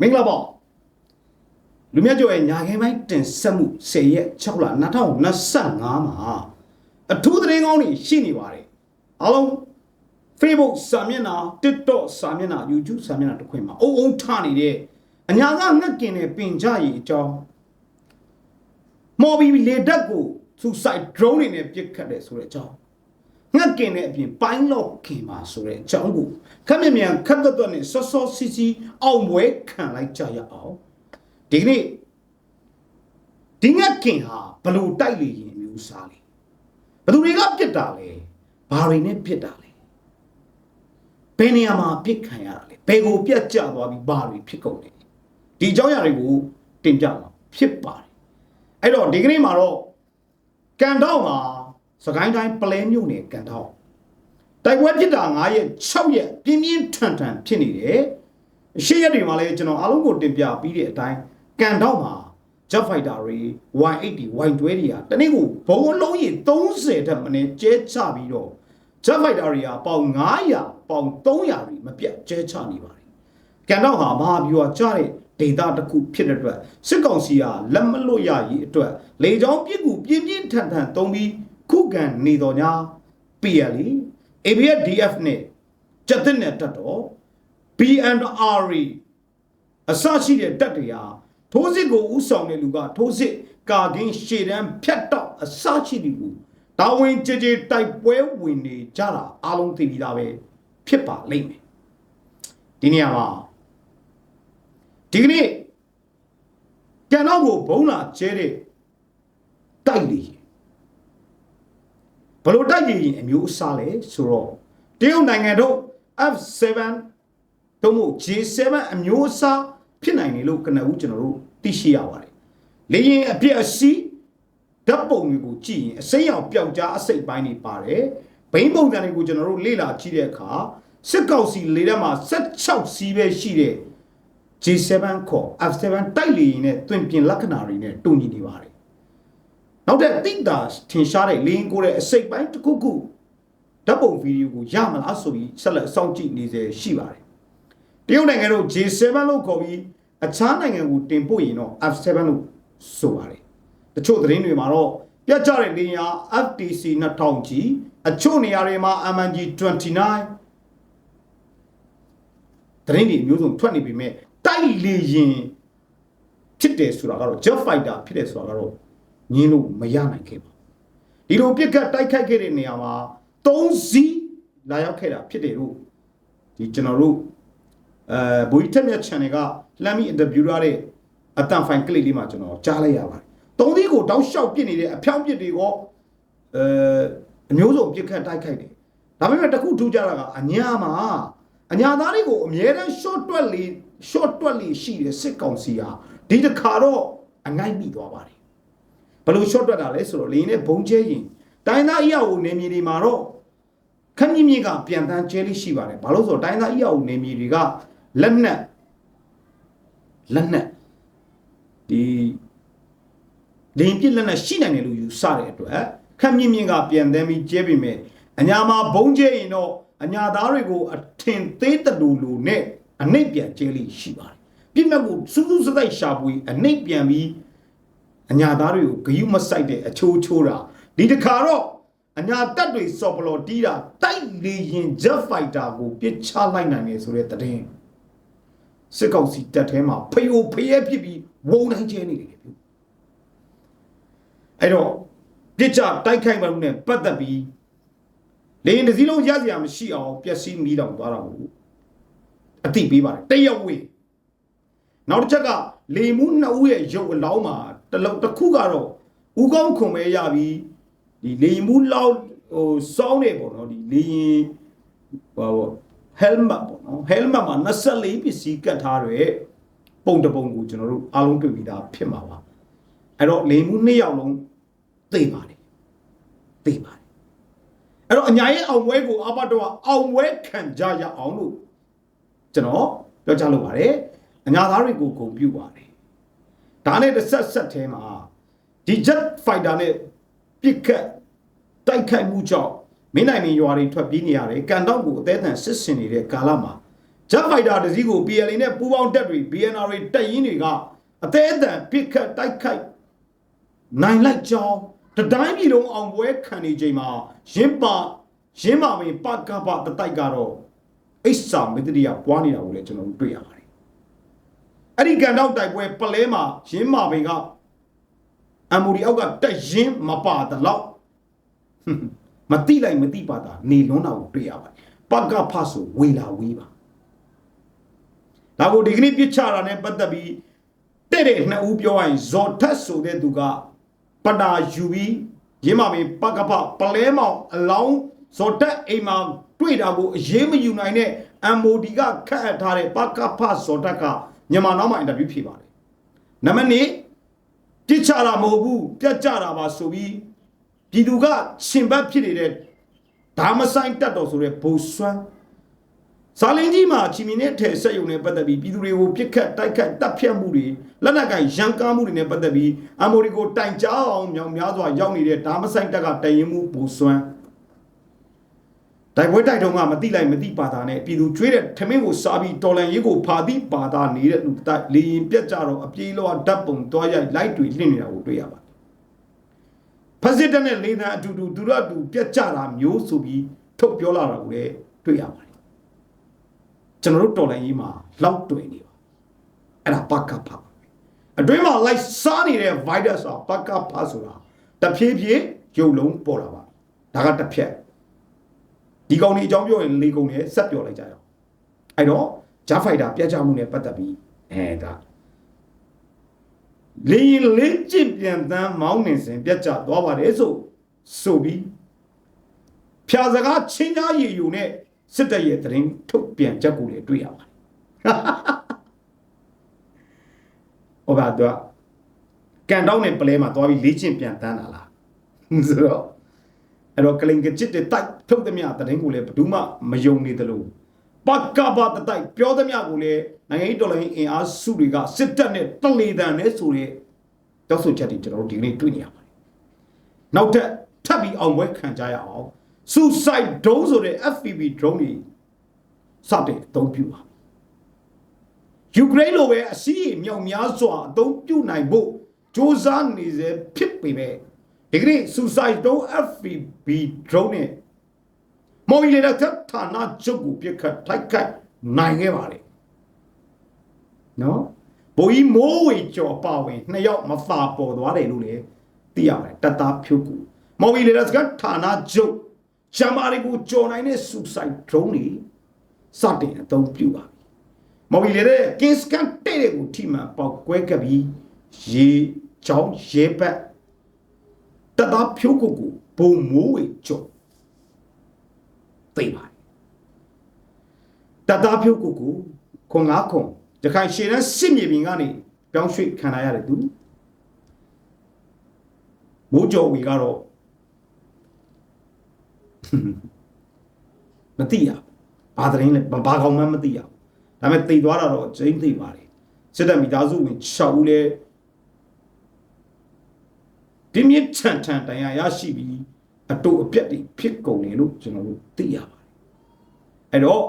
မင်္ဂလာပါလူမြတ်ကျော်ရဲ့ညာခင်းပိုင်းတင်ဆက်မှု10ရက်6လ2025မှာအထူးသတင်းကောင်းတွေရှိနေပါတယ်အားလုံး Facebook စာမျက်နှာ TikTok စာမျက်နှာ YouTube စာမျက်နှာတစ်ခွင်မှာအုံအုံထနေတဲ့အညာကငှက်ကင်တဲ့ပင်ကြရည်အကြောင်းမော်ဘီလေတက်ကို suicide drone တွေနဲ့ပစ်ခတ်တယ်ဆိုတဲ့အကြောင်း ငှက်ကင်တဲ့အပြင်ပိုင်းလော့ကင်ပါဆိုတဲ့အကြောင်းကိုခက်မြမြန်ခက်သက်သက်နဲ့စောစောစီစီအောင်ပွဲခံလိုက်ကြရအောင်ဒီကနေ့ဒီငှက်ကင်ဟာဘလို့တိုက်လေရင်အမျိုးစားလေဘသူတွေကပြစ်တာလဲဘာတွေနဲ့ပြစ်တာလဲဘယ်နေရာမှာပြစ်ခံရတာလဲဘယ်ကိုပြတ်ကျသွားပြီးဘာတွေဖြစ်ကုန်လဲဒီအကြောင်းအရာတွေကိုတင်ပြမှာဖြစ်ပါတယ်အဲ့တော့ဒီကနေ့မှာတော့ကန်တော့မှာ စကိုင်းတိုင်းပလဲမြို့နယ်ကန်တော့တိုက်ပွဲဖြစ်တာ9ရက်6ရက်ပြင်းပြင်းထန်ထန်ဖြစ်နေတယ်ရှေ့ရက်တွေမှာလည်းကျွန်တော်အားလုံးကိုတင်ပြပြီးတဲ့အတိုင်းကန်တော့မှာ Jet Fighter တွေ Y80 Y20 တွေကတနေ့ကိုဘုံအလုံးကြီး30ထက်မနည်းကျဲချပြီးတော့ Jet Fighter တွေကပေါင်900ပေါင်300တွေမပြတ်ကျဲချနေပါတယ်။ကန်တော့ဟာမဟာဗျူဟာကျတဲ့ဒေတာတစ်ခုဖြစ်တဲ့အတွက်စစ်ကောင်စီကလက်မလွတ်ရရေးအတွက်လေကြောင်းပြစ်ကူပြင်းပြင်းထန်ထန်သုံးပြီး ခုခံနေတော်ညာ PLE ABFDF နဲ့ကြက်တဲ့နဲ့တက်တော့ BNR အစရှိတဲ့တက်တွေဟာထိုးစစ်ကိုဥဆောင်တဲ့လူကထိုးစစ်ကာကင်းရှေ့တန်းဖြတ်တော့အစရှိတဲ့လူတာဝန်ကြကြတိုက်ပွဲဝင်နေကြတာအားလုံးသိပြီးသားပဲဖြစ်ပါလိမ့်မယ်ဒီနေရာမှာဒီကနေ့ကျန်တော့ကိုဘုံလာကျဲတဲ့တိုက်လေ ဘလို့တိုက်လေရင်အမျိုးအစားလဲဆိုတော့တရုတ်နိုင်ငံတို့ F7 တို့မို့ J7 အမျိုးအစားဖြစ်နိုင်တယ်လို့ကနဦးကျွန်တော်တို့သိရှိရပါတယ်လေရင်အပြည့်အစီးဓာတ်ပုံတွေကိုကြည့်ရင်အစိမ်းရောင်ပျောက်ကြားအစိတ်ပိုင်းတွေပါတယ်ဘိန်းပုံစံတွေကိုကျွန်တော်တို့လေ့လာကြည့်တဲ့အခါစစ်ကောက်စီလေထဲမှာ16စီးပဲရှိတဲ့ J7 ခေါ် F7 တိုက်လေရင်နဲ့တွင်ပြင်လက္ခဏာတွေနဲ့တူညီနေပါတယ် နောက်တဲ့တိတာထင်ရှားတဲ့လေရင်ကိုတဲ့အစိတ်ပိုင်းတစ်ခုခုဓာတ်ပုံဗီဒီယိုကိုရမလားဆိုပြီးဆက်လက်စောင့်ကြည့်နေစေရှိပါတယ်တရုတ်နိုင်ငံတို့ J7 လို့ခေါ်ပြီးအခြားနိုင်ငံကိုတင်ပို့ရင်တော့ F7 လို့ဆိုပါတယ်တချို့သတင်းတွေမှာတော့ပြတ်ကျတဲ့လေယာဉ် FTC 2000ကြီးအချို့နေရာတွေမှာ MNG 29သတင်းတွေမျိုးစုံထွက်နေပြီမဲ့တိုက်လေရင်ဖြစ်တယ်ဆိုတာကတော့ jet fighter ဖြစ်တယ်ဆိုတာကတော့ ညင်းလို့မရနိုင်ခဲ့ပါဘူးဒီလိုပြစ်ခတ်တိုက်ခိုက်ခဲ့တဲ့နေရာမှာ၃စီးလာရောက်ခဲ့တာဖြစ်တယ်လို့ဒီကျွန်တော်တို့အဲဘိုးကြီးတက်မြတ် channel ကလှမ်းပြီး interview ရတဲ့အတန်ဖိုင်ကလစ်လေးမှာကျွန်တော်ကြားလိုက်ရပါတယ်သုံးသီးကိုတောက်လျှောက်ပြစ်နေတဲ့အဖြောင်းပြစ်တွေကအဲအမျိုးစုံပြစ်ခတ်တိုက်ခိုက်တယ်ဒါပေမဲ့တခုထူးခြားတာကအညာမှာအညာသားတွေကိုအမြဲတမ်း short တွက်လေ short တွက်လေရှိတဲ့စစ်ကောင်စီဟာဒီတစ်ခါတော့အငိုက်မိသွားပါတယ် ဘယ်လို short တွက်တာလဲဆိုတော့လေနဲ့ဘုံကျဲရင်တိုင်းသားအရာကိုနေမြေတွေမှာတော့ခက်မြင့်မြင့်ကပြန်တန်းကျဲလေးရှိပါတယ်ဘာလို့ဆိုတော့တိုင်းသားအရာကိုနေမြေတွေကလက်နက်လက်နက်ဒီလင်းပြစ်လက်နက်ရှိနိုင်တယ်လို့ယူဆတဲ့အတွက်ခက်မြင့်မြင့်ကပြန်တန်းပြီးကျဲပြီမဲ့အညာမှာဘုံကျဲရင်တော့အညာသားတွေကိုအထင်သေးတလူလူနဲ့အနှိပ်ပြန်ကျဲလိရှိပါတယ်ပြစ်မဲ့ကိုစူးစူးစတိုက်ရှာပွေအနှိပ်ပြန်ပြီး အညာသားတွေကိုဂယုမဆိုင်တဲ့အချိုးချိုးတာဒီတခါတော့အညာတက်တွေစော်ပလော်တီးတာတိုက်လေရင် jet fighter ကိုပြစ်ချလိုက်နိုင်တယ်ဆိုတဲ့သတင်းစစ်ကောင်စီတက်ထဲမှာဖယိုဖယဲဖြစ်ပြီးဝုံတိုင်းကျဲနေတယ်ပြုအဲ့တော့ပြစ်ချတိုက်ခိုက်မှုနဲ့ပတ်သက်ပြီးလေရင်တစ်စီးလုံးရစရာမရှိအောင်ပျက်စီးမိတောင်သွားတာကိုအတိပေးပါတယ်တရက်ဝေးနောက်တစ်ချက်ကလေမှုနှစ်ဦးရဲ့ရုပ်အလောင်းမှာ တလုံးတစ်ခုကတော့ဦးကောင်းခွန်ပဲရပြီးဒီလေမှုလောက်ဟိုစောင်းနေပေါ့နော်ဒီလေရင်ဟို helmet ပေါ့နော် helmet မှာ24ပစ္စည်းကတ်ထားတဲ့ပုံတပုံကိုကျွန်တော်တို့အားလုံးတွေ့ပြီးသားဖြစ်မှာပါအဲ့တော့လေမှုနှစ်ယောက်လုံးသိပါတယ်သိပါတယ်အဲ့တော့အညာရဲ့အောင်ပွဲကိုအဘတော်အောင်ပွဲခံကြရအောင်လို့ကျွန်တော်ပြောချလို့ပါတယ်အညာသားတွေကိုဂုံပြုပါတယ် ဒါနဲ့တစ်ဆက်ဆက်ထဲမှာဒီ jet fighter နဲ့ပြစ်ခတ်တိုက်ခိုက်မှုကြောင့်မင်းနိုင်မင်းရွာတွေထွက်ပြေးနေရတယ်ကန်တော့ကိုအသေးအံစစ်စင်နေတဲ့ကာလမှာဂျက်ဖိုက်တာတစ်စီးကို PLA နဲ့ပူးပေါင်းတပ်တွေ BNR တွေတပ်ရင်းတွေကအသေးအတန်ပစ်ခတ်တိုက်ခိုက်နိုင်လိုက်ကြောင်းတတိုင်းပြည်လုံးအောင်ပွဲခံနေချိန်မှာရင်းပါရင်းပါပင်ပကပတတိုက်ကတော့အိဆာမတ္တရိယပွားနေတာကိုလည်းကျွန်တော်တို့တွေ့ရပါတယ် အဲ့ဒီကန်တော့တိုက်ပွဲပလဲမှာရင်းမာပင်ကအမူဒီအောက်ကတက်ရင်းမပါတလောက်ဟွန်းမတိလိုက်မတိပါတာနေလွန်းတာကိုတွေ့ရပါတယ်ပကဖဆိုဝေလာဝေးပါဒါကိုဒီကနေ့ပြစ်ချတာနဲ့ပတ်သက်ပြီးတဲ့တဲ့နှစ်ဦးပြောရရင်ဇော်ထက်ဆိုတဲ့သူကပတာယူပြီးရင်းမာပင်ပကဖပလဲမောင်အလောင်းဇော်တက်အိမ်မှာတွေ့တာကိုအရေးမယူနိုင်တဲ့ MOD ကခတ်အပ်ထားတဲ့ပကဖဇော်တက်က မြန်မာနောက်မှာအင်တာဗျူးဖြေပါတယ်နံပါတ်1ပြစ်ချတာမဟုတ်ဘူးပြတ်ကြတာပါဆိုပြီးပြည်သူကရှင်ဘတ်ဖြစ်နေတဲ့ဒါမဆိုင်တက်တော်ဆိုတဲ့ဘုံစွမ်းစာလင်းကြီးမှာချီမီနဲ့ထဲဆက်ယုံနဲ့ပတ်သက်ပြီးပြည်သူတွေကိုပြစ်ခတ်တိုက်ခတ်တပ်ဖြတ်မှုတွေလက်နက်ကင်ရန်ကားမှုတွေနဲ့ပတ်သက်ပြီးအမိုရီကိုတိုင်ကြားအောင်မြောင်များစွာရောက်နေတဲ့ဒါမဆိုင်တက်ကတရင်မှုဘုံစွမ်း တိုက်ပွဲတိုက်တုံးကမတိလိုက်မတိပါတာနဲ့ပြည်သူကျွေးတဲ့ထမင်းကိုစားပြီးတော်လန်ရေးကိုဖာတိပါတာနေတဲ့လူတိုက်လေရင်ပြက်ကြတော့အပြေးလောဓာတ်ပုံတွားရိုက်လိုက်တွေလှင့်နေတာကိုတွေ့ရပါတယ်ဖက်စစ်တပ်နဲ့လေသံအတူတူသူတို့အတူပြက်ကြတာမျိုးဆိုပြီးထုတ်ပြောလာတာကိုလည်းတွေ့ရပါတယ်ကျွန်တော်တို့တော်လန်ရေးမှာလောက်တွေ့နေပါအဲ့ဒါပကဖအတွင်းမှာလိုက်စားနေတဲ့ virus อ่ะပကဖဆိုတာတဖြည်းဖြည်းရုပ်လုံးပေါ်လာပါဒါကတစ်ဖြက် ဒီကောင်ကြီးအကြောင်းပြောရင်လေကုန်နဲ့ဆက်ပြောလိုက်ကြရအောင်အဲ့တော့ဂျာဖိုက်တာပြတ်ကြမှုနဲ့ပတ်သက်ပြီးအဲဒါလေရင်လေးကျင့်ပြန်တန်းမောင်းနေစဉ်ပြတ်ကြသွားပါတယ်ဆိုဆိုပြီးဖြာစကားချင်းသားရည်ယူနဲ့စစ်တပ်ရဲ့တရင်ထုတ်ပြန်ချက်ကိုလည်းတွေ့ရပါတယ်ဟောပါတော့ကန်တောင်းနဲ့ပလဲမှာသွားပြီးလေ့ကျင့်ပြန်တန်းလာလားဆိုတော့ အဲ့တော့ကလင်ကချစ်တဲ့တိုက်ထုတ်သမျှတရင်ကိုလည်းဘယ်သူမှမယုံနေသလိုပကပတတိုက်ပြောသမျှကိုလည်းနိုင်ငံရေးတော်လှန်ရေးအင်အားစုတွေကစစ်တပ်နဲ့တလေတန်နဲ့ဆိုတဲ့တောက်ဆိုချက်တွေကျွန်တော်တို့ဒီကနေ့တွေ့နေရပါတယ်နောက်ထပ်ထပ်ပြီးအောင်ပွဲခံကြရအောင် suicide drone ဆိုတဲ့ FPV drone တွေစတဲ့အသုံးပြုပါယူကရိန်းလိုပဲအစည်းအမြောက်များစွာအသုံးပြုနိုင်ဖို့စ조사နေစေဖြစ်ပေမဲ့ ဒီကနေ့ suicide drone FPV drone နဲ့မော်ဘီလေတာဌာနချုပ်ကိုပြစ်ခတ်ထိုက်ခတ်နိုင်ခဲ့ပါလေနော်ဘိုးကြီးမိုးဝေကျော်ပါဝင်နှစ်ယောက်မပါပေါ်သွားတယ်လို့လည်းသိရပါတယ်တသားဖြုတ်ကူမော်ဘီလေတာကဌာနချုပ်ချမ်းမာတွေကိုကြော်နိုင်တဲ့ suicide drone တွေစတင်အသုံးပြုပါပြီမော်ဘီလေတဲ့ကင်းစကန်တဲ့တွေကိုထိမှန်ပေါက်ကွဲကပ်ပြီးရေချောင်းရဲပတ် တသားဖြိုးကိုကိုဘုံမိုးဝေကြော်သိပါတယ်တသားဖြိုးကိုကိုခွန်ငါခွန်တခိုင်ရှည်တဲ့စစ်မြေပြင်ကနေပြောင်းရွှေ့ခံရတဲ့သူမိုးကြော်ဝေကတော့မသိရဘာသတင်းလဲဘာကောင်မှမသိရဒါပေမဲ့တိတ်သွားတာတော့ကျင်းသိပါတယ်စစ်တပ်မိသားစုဝင်6ဦးလဲ ဒီမြင့်ထန်ထန်တန်ရာရရှိပြီးအတူအပြက်တွေဖြစ်ကုန်တယ်လို့ကျွန်တော်တို့သိရပါတယ်အဲ့တော့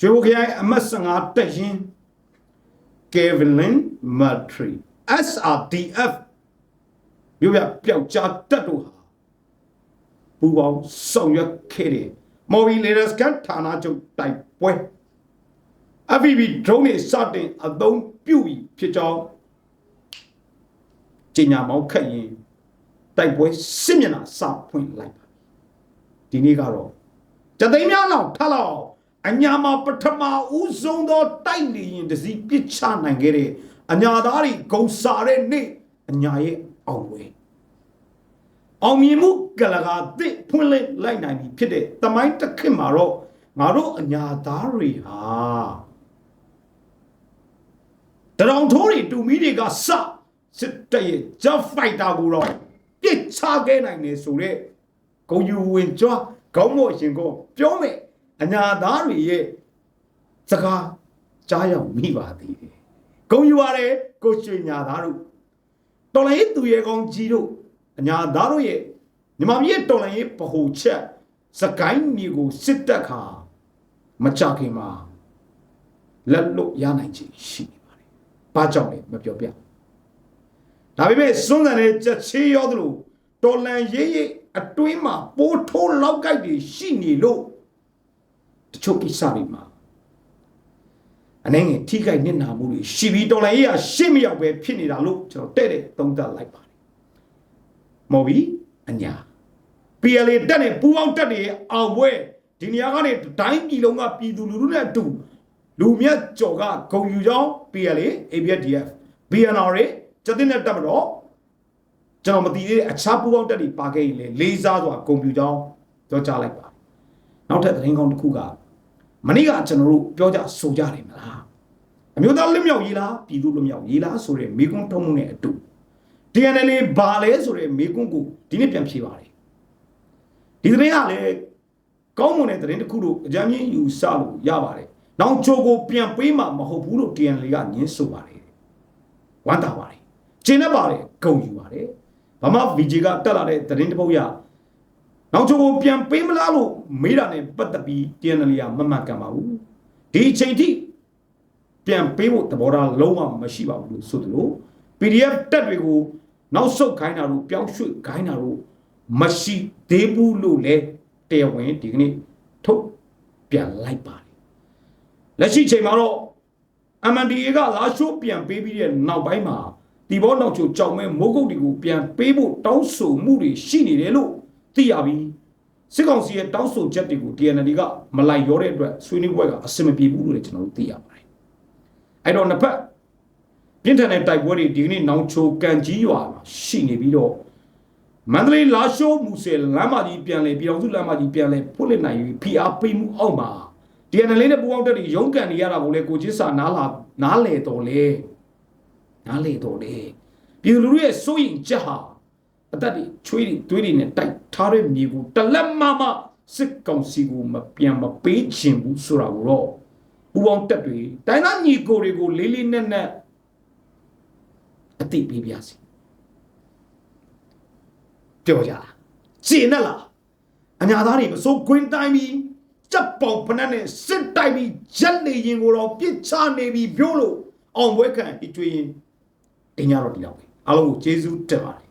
ရွှေဘုခရိုင်အမတ်15တက်ရင် Kevin Matry SRDF မြို့ပြပျောက်ကြားတက်တို့ဟာပူပေါင်းဆောင်ရွက်ခဲ့တယ်မော်ဘီလေဒစကန်ဌာနချုပ်တိုက်ပွဲ FPV drone တွေစတင်အသုံးပြုပြီးဖြစ်ကြောင်း ကြီးညာမောင်းခတ်ရင်တိုက်ပွဲစစ်မျက်နှာစဖွင့်လိုက်ပါဒီနေ့ကတော့တသိန်းများလောက်ထလောက်အညာမှာပထမဦးဆုံးသောတိုက်လေရင်တစည်းပစ်ချနိုင်ခဲ့တဲ့အညာသားတွေဂုံစားတဲ့နေ့အညာရဲ့အောင်ဝဲအောင်မြင်မှုကလကာသစ်ဖွင့်လိုက်လိုက်နိုင်ပြီဖြစ်တဲ့တမိုင်းတစ်ခေတ်မှာတော့ငါတို့အညာသားတွေဟာတရောင်ထိုးတွေတူမီတွေကစ စစ်တပ်ရဲ့ Jet Fighter ကိုတော့ပြစ်ချခဲ့နိုင်တယ်ဆိုတော့ဂုံယူဝင်ကြွားခေါင်းမော့ရှင်ကိုပြောမယ်အညာသားတွေရဲ့စကားကြားရောက်မိပါသေးတယ်ဂုံယူရတယ်ကိုရွှေညာသားတို့တော်လည်းသူရဲ့ကောင်းကြီးတို့အညာသားတို့ရဲ့ညီမမြေတော်လည်းဗဟိုချက်စကိုင်းမြေကိုစစ်တက်ခါမကြခင်မှာလက်လွတ်ရနိုင်ခြင်းရှိနေပါတယ်။ဘာကြောင့်လဲမပြောပြ။ ဒါပေမဲ့စွန့်စံတဲ့ချက်ချေးရောသလိုတော်လန်ရေးရေးအတွင်းမှာပိုးထိုးလောက်ကိုက်တွေရှိနေလို့တချို့ကိစ္စတွေမှာအနေငယ်ထိခိုက်နစ်နာမှုတွေရှိပြီးတော်လန်ရေးကရှေ့မရောက်ပဲဖြစ်နေတာလို့ကျွန်တော်တဲ့တဲ့သုံးသပ်လိုက်ပါတယ်။မော်ဘီအညာ PLA တက်နေပူအောင်တက်နေအောင်ပွဲဒီနေရာကနေတိုင်းပြည်လုံးကပြည်သူလူထုနဲ့အတူလူမြတ်ကြော်ကဂုံယူကြောင်း PLA ABDF BNR ကျတဲ့နဲ့တက်မတော့ကျွန်တော်မသိသေးတဲ့အခြားပူအောင်တက်တွေပါခဲ့ရင်လေလေးစားစွာဂုံပြူကြောင်းပြောကြားလိုက်ပါနောက်ထပ်သတင်းကောင်းတစ်ခုကမနေ့ကကျွန်တော်တို့ပြောကြဆိုကြတယ်မလားအမျိုးသားလွတ်မြောက်ရေးလားပြည်သူလွတ်မြောက်ရေးလားဆိုတဲ့မိကွန်းထုံးမှုနဲ့အတူ DNL ဘာလဲဆိုတဲ့မိကွန်းကိုဒီနေ့ပြန်ဖြေပါတယ်ဒီသတင်းကလည်းကောင်းမွန်တဲ့သတင်းတစ်ခုလို့အကြမ်းမြင့်ယူဆလို့ရပါတယ်။နောက်ချိုကိုပြန်ပေးမှာမဟုတ်ဘူးလို့ TNL ကညင်းဆိုပါတယ်။ဝမ်းသာပါတယ်။ ကျင်းနေပါတယ်ဂုံယူပါတယ်။ဘာမှ VJ ကတက်လာတဲ့သတင်းတစ်ပုဒ်ရနောက်ချိုကိုပြန်ပေးမလားလို့မေးတာနဲ့ပတ်သက်ပြီး TNL ကမမှန်ကန်ပါဘူး။ဒီအချိန်ထိပြန်ပေးဖို့သဘောထားလုံးဝမရှိပါဘူးလို့ဆိုသလို PDF တက်တွေကိုနောက်ဆုတ်ခိုင်းတာတို့ပြောင်းရွှေ့ခိုင်းတာတို့မရှိသေးဘူးလို့လည်းတရားဝင်ဒီကနေ့ထုတ်ပြန်လိုက်ပါတယ်လက်ရှိချိန်မှာတော့ MNDA ကလာရှိုးပြန်ပေးပြီးတဲ့နောက်ပိုင်းမှာ ဒီဘောနောက်ချိုကြောင်မဲမိုးကုတ်တွေကိုပြန်ပေးဖို့တောင်းဆိုမှုတွေရှိနေတယ်လို့သိရပြီးစစ်ကောင်စီရဲ့တောင်းဆိုချက်တွေကို DND ကမလိုက်ရောတဲ့အတွက်ဆွေးနွေးပွဲကအဆင်မပြေဘူးလို့လည်းကျွန်တော်တို့သိရပါတယ်အဲ့တော့နှစ်ဖက်ပြင်းထန်တဲ့တိုက်ပွဲတွေဒီကနေ့နောင်ချိုကန်ကြီးရွာမှာရှိနေပြီးတော့မန္တလေးလာရှိုးမူဆယ်လမ်းမကြီးပြန်လဲပြည်အောင်စုလမ်းမကြီးပြန်လဲဖွင့်လှစ်နိုင်ပြီးဖိအားပေးမှုအောက်မှာ DNL နဲ့ပူအောင်တက်တွေရုန်းကန်နေရတာကိုလေကိုချင်းစာနားလာနားလေတော်လေ နားလေတော်လေပြည်သူလူထုရဲ့စိုးရင်ချက်ဟာအသက်တွေချွေးတွေသွေးတွေနဲ့တိုက်ထားတဲ့မြေကိုတလက်မမစစ်ကောင်စီကိုမပြန်မပေးချင်ဘူးဆိုတာကိုတော့ပူအောင်တက်တွေတိုင်းသားညီကိုတွေကိုလေးလေးနက်နက်အသိပေးပြစီပြောကြတာကျင်နဲ့လားအညာသားတွေမစိုးခွင်းတိုင်းပြီးကြက်ပေါင်ဖနက်နဲ့စစ်တိုက်ပြီးရက်နေရင်ကိုတော့ပြစ်ချနေပြီးပြောလို့အောင်ပွဲခံဒီတွေ့ရင် တင်ကြတော့ဒီလောက်ပဲအားလုံးကိုကျေးဇူးတင်ပါတယ်